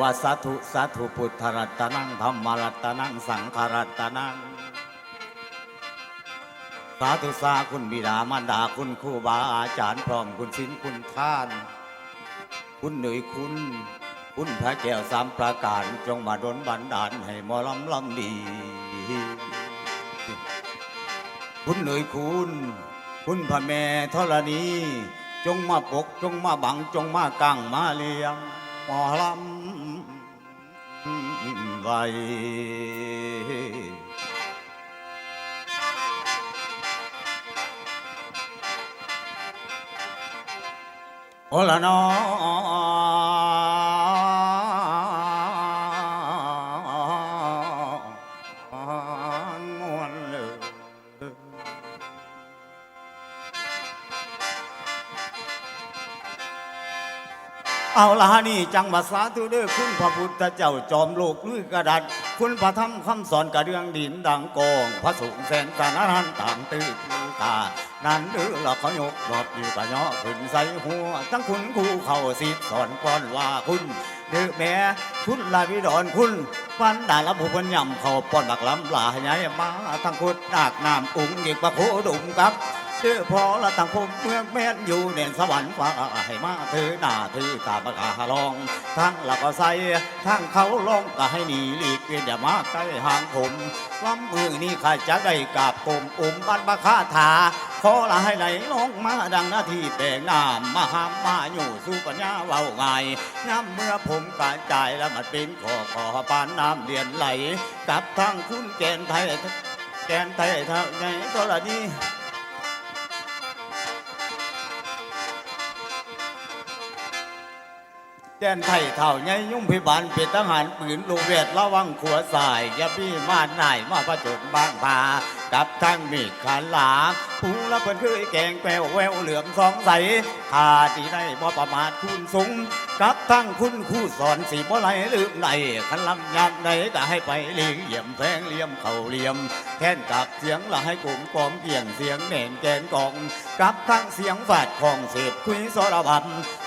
าว่าสาธุสาธุพุทธรัตนังธรรมรัตนังสังฆรัตนัง สาธุสาคุณบิดามารดาคุณครูบาอาจารย์พร้อมคุณศิลคุณท่าน คุณเหนื่อยคุณ คุณพระแก้วสามประการจงมาดลบันดาลให้มอลำลำดี คุณเหนื่อยคุณ คุณพระแม่ธรณีจงมาปกจงมาบังจงมากังมาเลี้ยงหมอลำ ไว้โเอาละนี่จังหวัดสาธุเด้อคุณพระพุทธเจ้าจอมโลกลือกระดัดคุณพระธรรมคำสอนกระเรื่องดินดังกองพระสงฆ์แสนสารนันต่างตื้อคือตานั้นเด้อเราเขายกดอกอยู่กะเนาะขึ้นใส่หัว ทั้งคุณครูเข้าสิสอนก่อนว่าคุณเด้อแม่คุณลาวิดอนคุณปันดาละผู้เพันยำเขาป้อนบักลำลาใหญ่มาทั้งคุณนากน้ำอุ้งเด็กประโคดุมครับ ชื่อพอละต่างผมเมืองแม่นอยู่เด่นสวรรค์ฟ้าให้มาถือหน้าถือตาประกาลอง ทั้งหลักก็ใส่ทั้งเขาลองก็ให้หนีหลีกเวียนอย่ามาใกล้ห่างผมลำมือนี้ข้าจะได้กราบกลมอุ้มบันบาคาถาขอละให้ไหลลงมาดังหน้าที่แปลงน้ำมาหามมาอยู่สู่ปัญญาเว้าง่าน้ำเมื่อผมกระจายแล้วมันเป็นขอขอปานน้ำเดียนไหล กับทั้งคุณแกนไทยแกนไทยเท่าไงก็ละนี้ แดนไทยเท่าไงยุ่งพิบาลเป็นทหารปืนลูกเวทระวังขัวสายยาพี่มาหน่ายมาประจนบางพากับทั้งมีขันหลา ผู้ละเพิ่นคือแกงแปวแววเหลือมสองใสขาที่ได้บ่ประมาทคุณสูงกับทั้งคุณคู่สอนสีบ่ไหลลืมไหลขันลำยามใดก็ให้ไปเลี้ยงเหยี่ยมแพงเลี่ยมเข่าเลี่ยมแท่นกับเสียงละให้กลุ่มกอมเกี่ยงเสียงแหน่นแกนกองกับทั้งเสียงฝาดของเสพคุยสรบัม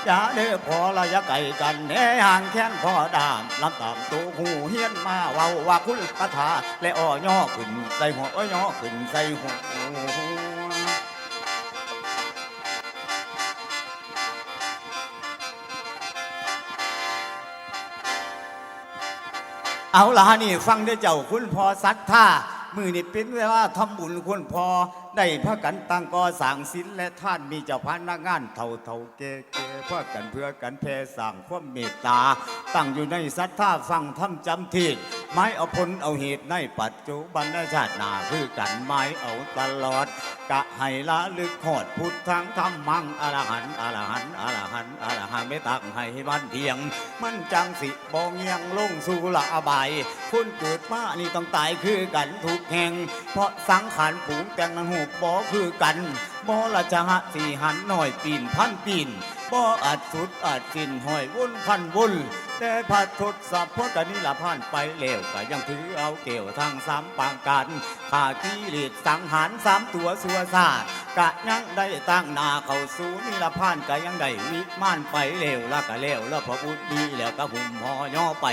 ยาเด้อพอระยะไกลกันแหน่ห่างแค้นพอดามลำตามตัวหูเฮียนมาเว้าว่าคุณคาถาและอ้อย่อขึ้นใส่หัวอ้อย่อขึ้นใส่หัว เอาล่ะนี่ฟังได้เจ้าคุณพอสักท่ามือนี่เป็นเวลาทำบุญคุณพอได้พระกันตั้งก่อสร้างศิลและท่านมีเจ้าพนักงานเท่าเท่าเกเก๋พากันเพื่อกันแพ่สั่งความเมตตา ตั้งอยู่ในศรัทธาฟังทำจำที ไม้เอาผลเอาเหตุในปัจจุบันชาติหนาคือกันไม้เอาตลอด กะให้ละลึกหอดพุทธังธรรมังอรหันอรหันอรหันอรหันไม่ตักให้บ้านเพียง มันจังสิบองเงียงลงสู่ละอบายคนเกิดมานี่ต้องตายคือกันทุกแห่ง เพราะสังขารผูงแต่งนั้นหูบ่คือกันบ่ละจะหะสี่หันหน่อยปีนพันปีนบ่อาจสุดอาจสิ้นหอยวุ่นพันวุ่นแต่พัดทดสับพจกันนี่ละผ่านไปแล้วก็ยังถือเอาเกี่ยวทางสามปางกันขากิเลสสังหารสามตัวสัวซาดกะยังได้ตั้งนาเข้าสู่นี่ละผ่านก็ยังได้วิมานไปแล้วละก็แล้วแล้วพระพุทธดีแล้วก็หุ่มหอย่อไป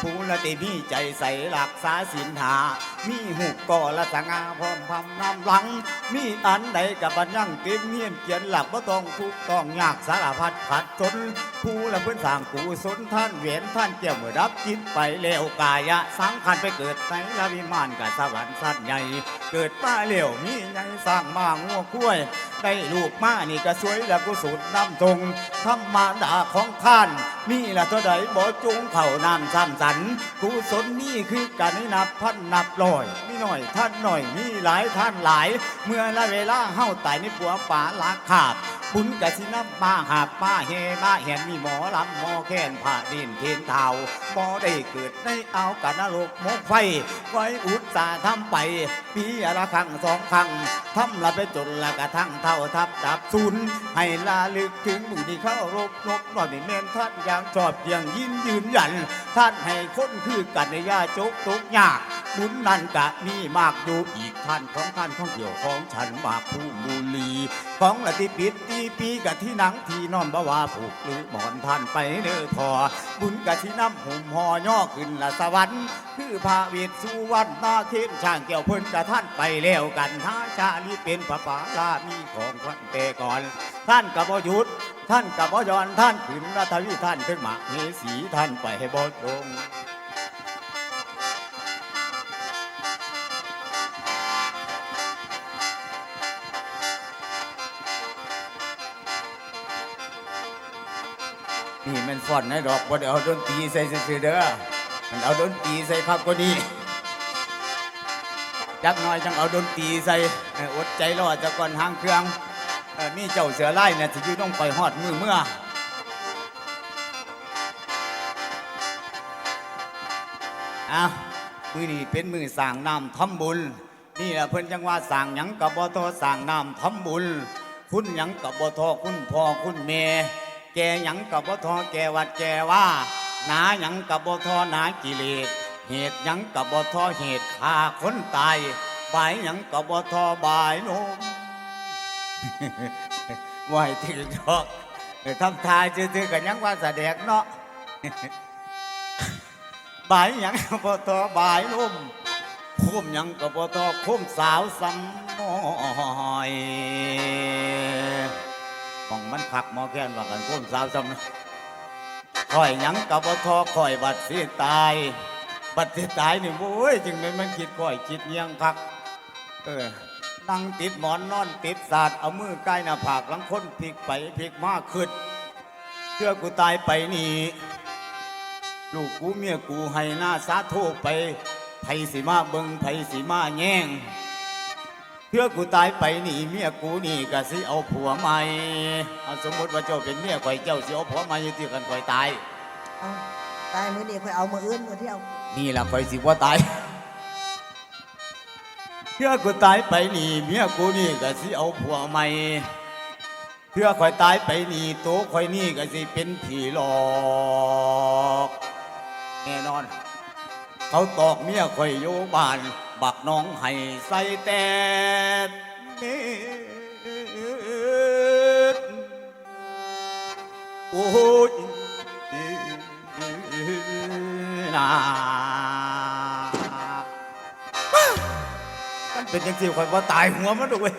ผู้ละติมีใจใสรักษาศีลหา มีหุกก่อละสงาพร้อมพำนำหลัง มีอันใดกับบัญญังเก็บเงียนเขียนหลักว่าต้องทุกต้องยากสารพัดขัดจนผู้ละเพื่อนสร้างกูสนท่านเวียนท่านเกี่ยวเมื่อรับจิตไปแล้วกายะสังขันไปเกิดในละวิมานกับสวรรค์สัตว์ใหญ่ เกิดมาเล้วมีใหญ่สร้างมางัวกล้วย ได้ลูกมานี่ก็สวยแล้วก็สูตรน้ำทงธรรมาดาของท่าน นี่ละตัวใดบ่จุงเข่าน้ำซ้ำสันกุศลนี่คือการนับพันนับร้อยมีหน่อยท่านหน่อยมีหลายท่านหลาย เมื่อละเวลาเฮาตายในปัวป่าลาขาบบุญกะสินับมาหาบมาเฮมาเห็นมีหมอลำหมอแค้นผ่าดินเทนเทาบ่ได้เกิดในเอากันนรกมกไฟไว้อุตสาห์ทำไป ปีละครั้งสองครั้งทำละไปจนละกระทั่งเท่าทับดับศูนย์ให้ลาลึกถึงมือที่เข้ารบนกนอนที่เมนท่านอย่างชอบอย่างยิ้มยืนยัน ท่านให้คนคือกันในยาจกตกยากบุญนั่นกะมีมากอยู่อีกท่านของท่านของเกี่ยวของฉันมากผู้บุรีของละที่ปิดตีปีกะที่หนังที่นอนบ่ว่าผูกหรือหมอนท่านไปเด้อพอบุญกะที่น้ำหุ่มห่อย่อขึ้นละสวรรค์คือพระเวทสุวรรณนาเทนช่างเกี่ยวเพิ่นกะท่านไปแล้วกันท้าชาลีเป็นพระปาลามีของขวัญแต่ก่อน ท่านกับบ่หยุดท่านกับบ่ยอนท่านขึ้นรัฐวิท่านขึ้นมาเฮสีท่านไปให้บ่ตรง นี่มันฟอนในดอกบ่ได้เอาดนตรีใส่ซื่อๆเด้อมันเอาดนตรีใส่ครับก็ดีจักหน่อยจังเอาดนตรีใส่อดใจรอจะก่อนหางเครื่องอ่อมีเจ้าเสือไล่เนี่ยสิยู่ต้องคอยฮอดมือเมื่ออ้าวมือนี้เป็นมือสางน้ำทำบุญ นี่แหละเพิ่นจังว่าสางหยังกับบ่ทอสางน้ำทำบุญ คุณหยังกับบ่ทอคุณพ่อคุณแม่ แกหยังกับบ่ทอแกวัดแกว่า หนาหยังกับบ่ทอหนากิเลสเหตุหยังกับบ่ทอเหตุฆ่าคนตายบายหยังกับบ่ทอบายนมไหวถึงดอกทำทายซื่อๆกันยังว่าแสดงเนาะบายหยังกับบ่ทอบายโนมคุ้มหยังกับบ่ทอคุ้มสาวสำน้อย มันขักหมอแค้นว่ากันคุ้มสาวสำน้อยคอยหยังกับบ่ทอคอยบัดสิตาย บัดสิตายนี่โว้ยจึงเป็นมันคิดคอยคิดเงียงคัก เออนั่งติดหมอนนอนติดศาสตร์เอามือใกล้หน้าผากหลังคนพลิกไปพลิกมาขึ้นเชื่อกูตายไปนี่ลูกกูเมียกูให้หน้าสาโทไปไผสิมาเบิงไผสิมาแย่ง เพื่อกูตายไปนี่เมียกูนี่ก็สิเอาผัวใหม่เอาสมมติว่าเจ้าเป็นเมียข่อยเจ้าสิเอาผัวใหม่อยู่ที่กันข่อยตาย เอาตายมือนี้ค่อยเอามืออื่นมือเที่ยวนี่ล่ะข่อยสิว่าตาย เพื่อกูตายไปนี่เมียกูนี่ก็สิเอาผัวใหม่เพื่อข่อยตายไปนี่ตัวข่อยนี่ก็สิเป็นผีหลอกแน่นอน เขาตอกเมียข่อยอยู่บ้าน บักน้องให้ใส่แต่เม็ดโอ้ยนามันเป็นยังสิข่อยว่าตายหัวมันดูเว้ย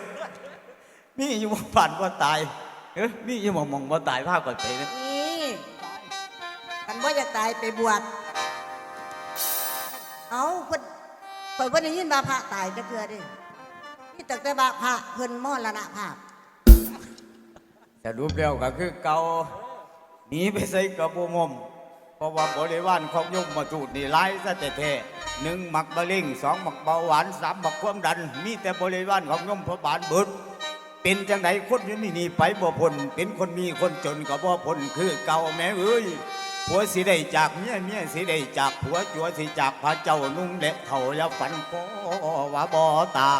มีอยู่บ่ผ่านว่าตายเอ้ยมีอยู่หมองมองว่าตายภาพก่อนไปนะนี่กันว่าอยากตายไปบวชเอาเพิ่น เปิดว่าได้ยินบาพระตายจะเกลือเดินี่ตั้งแต่บาพระเพิ่นมอรณภาพแต่รูปแล้วก็คือเก่าหนีไปใส่กระโปรงมเพราะว่าบริวารของยมมาจูดนี่ร้ายซะแต่แท้หนึ่งหมักมะเร็งสองหมักเบาหวานสามหมักความดัน มีแต่บริวารของยมพระบาลเบิดเป็นจังไดคนอยู่นี่นี่ไปบ่พ้นเป็นคนมีคนจนก็บ่พ้นคือเก่าแม่เอ้ย ผัวสิได้จากเมียเมียสิได้จากผัวจัวสิจากพระเจ้านุ่งและเขาแล้วฝันก็ว่าบ่ตา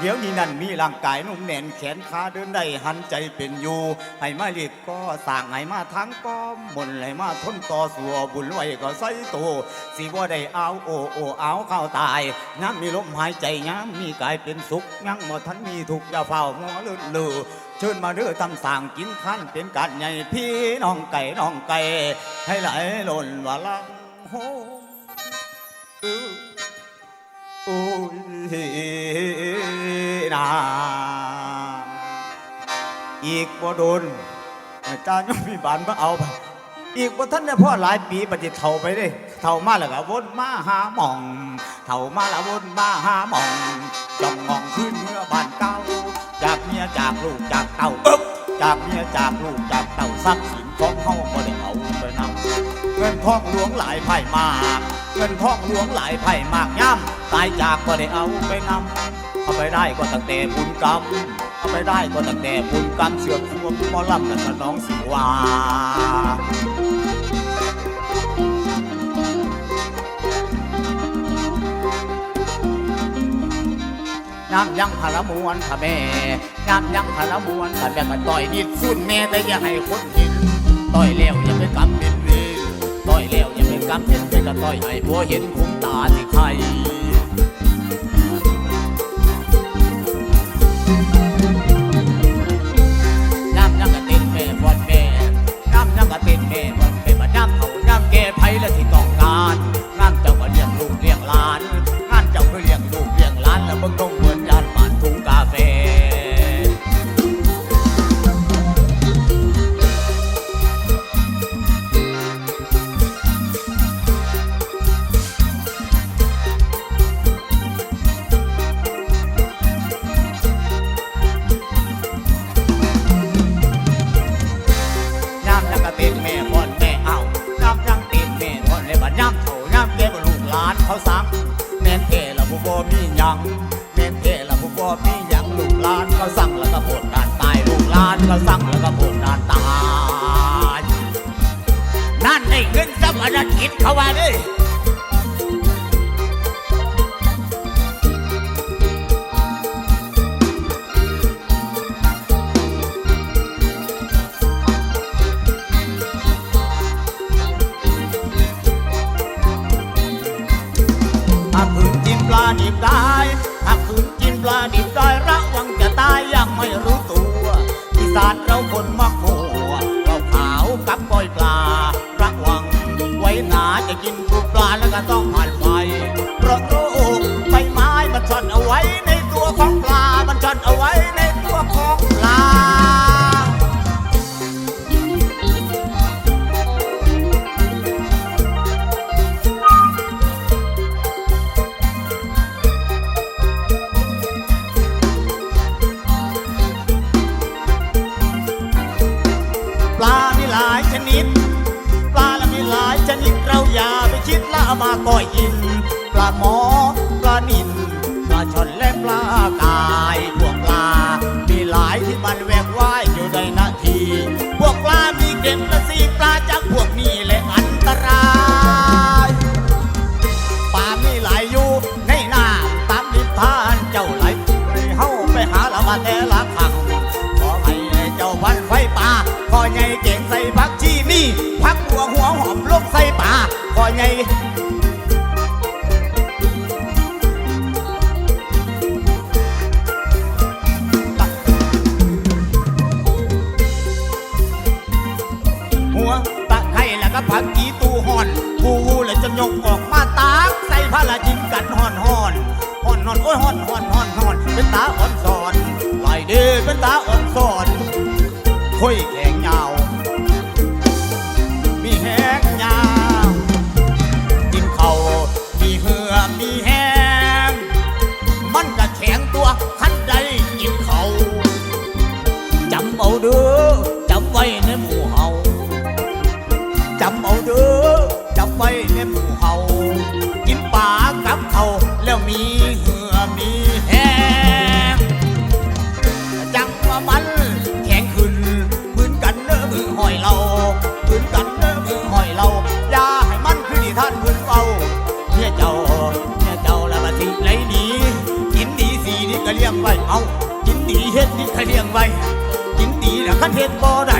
เดี๋ยวนี้นั่นมีร่างกายนุ่มแน่นแขนขาเดินได้หันใจเป็นอยู่ ให้มาเรียกก็สั่งให้มาทั้งก็มนให้มาทนต่อสัวบุญไว้ก็ใส่ตัวสิว่าได้เอาโอโอเอาเข้าตายย้ำมีลมหายใจย้ำมีกายเป็นสุขยังบ่ทันมีทุกข์อย่าเฝ้ามัวลื่นลือ เชิญมาเรือตำสั่งกินขั้นเป็นการใหญ่พี่น้องไก่น้องไก่ให้ไหลหล่นว่าลังโฮออโอ้ยนาอีกบ่โดนจ้ายังมีบานมาเอาไป อีกบ่ท่านได้พ่อหลายปีปฏิเท่าไปเด้เท่ามาแล้วก็วนมาหาหมองเท่ามาแล้ววนมาหาหมองจ้องมองขึ้นเมื่อบ้านเก่าจากเมียจากลูกจากเต่าปึ๊บจากเมียจากลูกจากเต่าทรัพย์สินของเขาบ่ได้เอาไปนำเงินทองหลวงหลายไผ่มาก เงินทองหลวงหลายไผ่มากย่ำตายจากก็ได้เอาไปนำเอาไปได้ก็ตั้งแต่บุญกรรมเอาไปได้ก็ตั้งแต่บุญกรรมเสือกรวมหมอลำกันสน้องสิวา ยามยังพละมวนค่ะแม่ยามยังพละมวนค่ะแม่ก็ต่อยนิดสุดแม่แต่อย่าให้คนเห็นต่อยแล้วอย่าไปกำเป็นเวรต่อยแล้วอย่าไปกำเป็นเวรก็ต่อยให้ผัวเห็นคุ้มตาสิใคร บ่มีหยังแม่นแก่ละบ่บ่มีหยังลูกหลานเขาสั่งแล้วก็ปวดด้านตายลูกหลานเขาสั่งแล้วก็ปวดด้านตายนั่นได้เงินสัมอนาคิดเขาว่าเด้ ดิบได้หากคืนกินปลาดิบได้ระวังจะตายยังไม่รู้ตัวอีสานเราคนมักมัวเราขาวกับปล่อยปลา ระวัง ไว้หนาจะกินปูปลาแล้วก็ต้องผ่านไฟเพราะโรคใบไม้มันซ่อนเอาไว้ใน ก้อยกินปลาหมอปลานินปลาช่อนและปลากายพวกปลา มีหลายที่มันแหวกว่ายอยู่ในนาที พวกปลามีเก็บละสีปลาจัง ค่อยแข็งยาว มีแหงยาวกินเขามีเหือมีแหงมันก็แข็งตัวคันใดกินเขาจำเอาเด้อจำไว้ในหมู่เฮาจำเอาเด้อจำไว้ในหมู่เฮา เฮ็ดนี่ก็เลี้ยงไว้กินดีแล้วคันเฮ็ดบ่ได้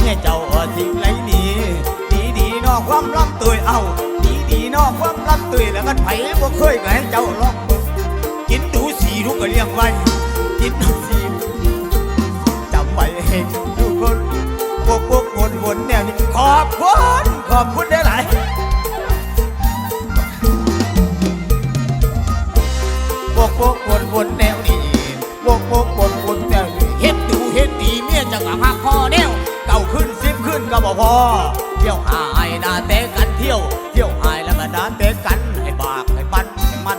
เนี่ยเจ้าสิ่งไรดีดีดีนอกความลำตัวเอาดีดีนอกความลำตัวแล้วกันไผบ่เคยก็ให้เจ้าลองกินดูสีทุกก็เลี้ยงไว้กินดูสีจำไว้ให้ทุกคนพวกพวกวนวนแนวนี้ขอบคุณขอบคุณได้หลายพวกพวกวนวนแนวนี้พวกพวก ก็บขึ้นก็บ่พอเที่ยวหายนาเตะกันเที่ยว เที่ยวหายแล้วก็นาเตะกันให้บากให้ปันให้มัน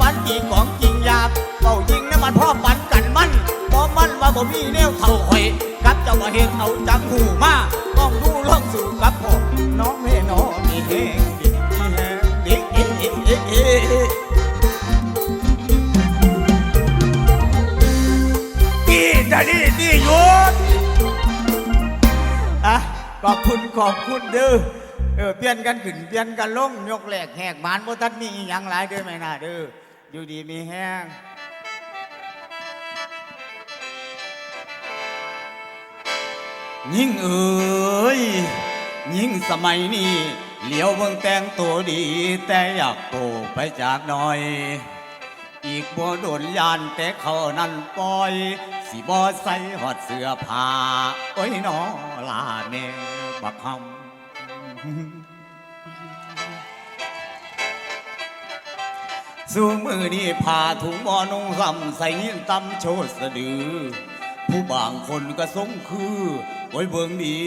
ปันตีของจริงยากเป่ายิงน้ำมันพ่อปันกันมันบ่มันว่าบ่มีแนวเท่าข่อยกับเจ้าว่าเห็นเอาจากหูมาต้องดูลองสู่กับพ่อน้องแม่น้องมีเฮงดีแฮงดีเอ๊ะเอ๊ะเอ๊ะเอ๊ะดีจะดีดีหยุดอะขอบคุณขอบคุณเด้อเออเปลี่ยนกันขึ้นเปลี่ยนกันลงยกแหลกแหกหมานบ่ทันมีอหยังหลายเด้อแม่น่าเด้อ อยู่ดีมีแห้งยิ่งเอ๋ยยิ่งสมัยนี้เหลียวเบิ่งแต่งตัวดี แต่อยากโตไปจากหน่อย อีกบ่โดนยานแต่เขานั่นปล่อย สิบ่ใส่หอดเสื้อผ้าโอ้ยนอลาแม่บักคำ สู่มือนี้ผ่าถุงบอนุ่งซ้ำใส่ยินตำโชดสะดือ ผู้บางคนก็สงคือโอ้เบิ่งดี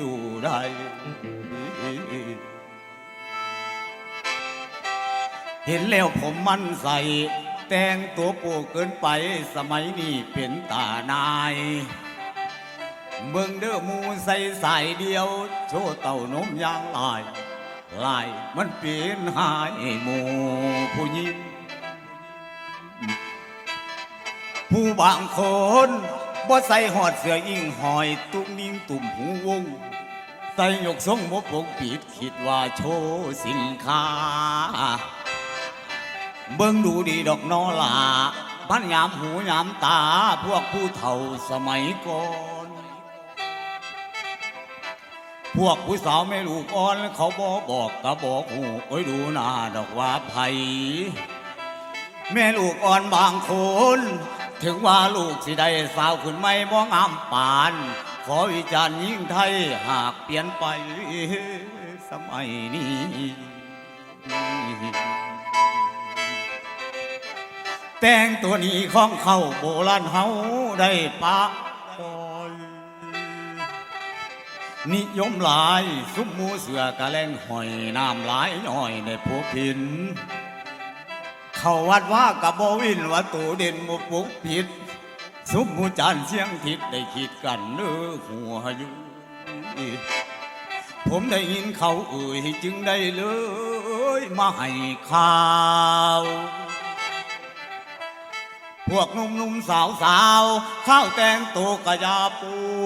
ดูได้เห็นแล้วผมมั่นใส่แต่งตัวโปเกินไปสมัยนี้เป็นตานายเบิ่งเด้อมูใส่สายเดียว โชว์เต่านมยางลาย ลายมันเป็นหายหมูผู้หญิง ผู้บางคนบ่ใส่หอดเสืออิงหอยตุ้มนิ่งตุ่มหูวง ใส่ยกทรงบ่ปกปิดคิดว่าโชว์สินค้า เบิ่งดูดีดอกนอลาพันยามหูยามตาพวกผู้เฒ่าสมัยก่อน พวกผู้สาวไม่ลูกอ่อนเขาบอกบอกกะบอกหูโอ้ยดูหน้าดอกว่าไผแม่ลูกอ่อนบางคน ถึงว่าลูกสิได้สาวขึ้นไม่มองอามปาน ขอวิจารณ์ยิ่งไทยหากเปลี่ยนไปสมัยนี้แต่งตัวนี้ของเขาโบราณเฮาได้ปะ นิยมหลายซุ้มหมูเสือกะแลงหอยน้ำหลายย่อยในผู้พิน เขาวัดว่ากับโบวินว่าตูเด่นมุปุกผิด ซุ้มหมูจานเสียงทิศได้คิดกันเนื้อหัวอยู่ผมได้ยินเขาเอ่ยจึงได้เลย มาให้ข่าว พวกหนุ่มๆสาวๆข้าวแตงโตกะยาปู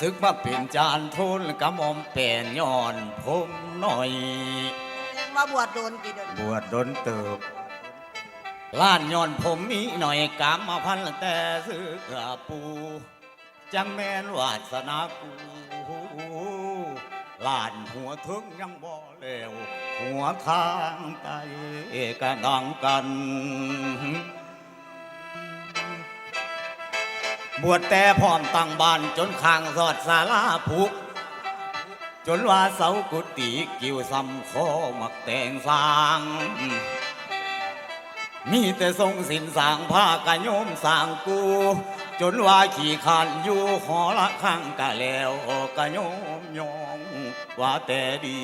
โอ้โอ้โอ้โอ้ไอ้ละนาละนาเดี๋ยวนี้นาภาคล้านย้อนจานบวชมาโดนศึกมาเป็นจานทุนกระหม่อมเป็นย้อนผมหน่อย ยังมาบวชโดนกี่เดือนบวชโดนเติบล้านย้อนผมมีหน่อยกามมาพันแต่ซื้อกระปู จังแม่นวาสนากูล้านหัวถึงยังบ่เลวหัวทางไตกระดังกัน บวชแต่พร้อมตั้งบ้านจนข้างสอดศาลาผูก จนว่าเสากุฏิกิ่วซ้ำคอมักแต่งสร้าง มีแต่ทรงสินสร้างผ้ากะโยมสร้างกู จนว่าขี่ขานอยู่หอละข้างกะแล้วกะโยมยองว่าแต่ดี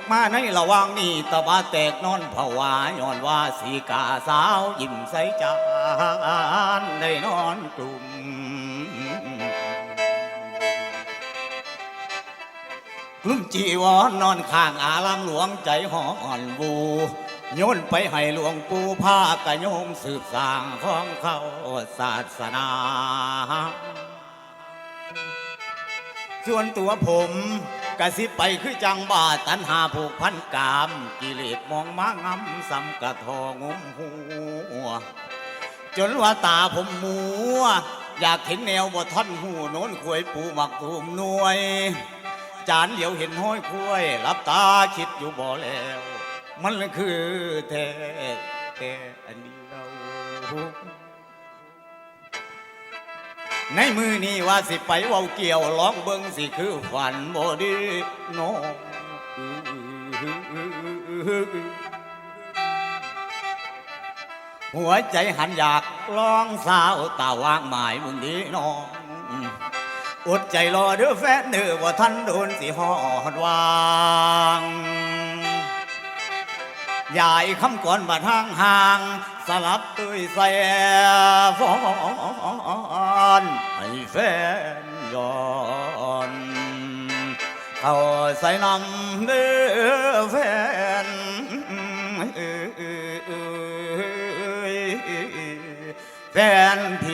กมาในระว่างนี้ตะบาแตกนอนผวาย้อนว่าสีกาสาวยิ้มใสจานได้นอนกลุ่มกลุ่มจีวรนอนข้างอารามหลวงใจห่อนบูโยนไปให้หลวงปู่พากะโยมสืบสางของเขาศาสนาส่วนตัวผม กะสิไปคือจังบาตันหาผูกพันกาม กิเลสมองมางำสำกะทองมหัว จนว่าตาผมมัว อยากเห็นแนวบ่ท่อนหูโน้นควยปูหมักตูมนวย จานเหลียวเห็นห้อยคุ้ยรับตาคิดอยู่บ่แล้ว มันคือแท้แต่อันเดียว ในมือนี้ว่าสิไปเว้าเกี่ยวร้องเบิ่งสิคือฝันบ่ดีน้องหัวใจหันอยากลองสาวตาวางหมายมึงดีน้องอดใจรอเด้อแฟนเด้อว่าท่านโดนสิหอดวาง ยายคำก่อนบัดห่างห่าง สลับตุยใส่ฟอนให้แฟนย้อนเขาใส่นำเด้อแฟนแฟนพี่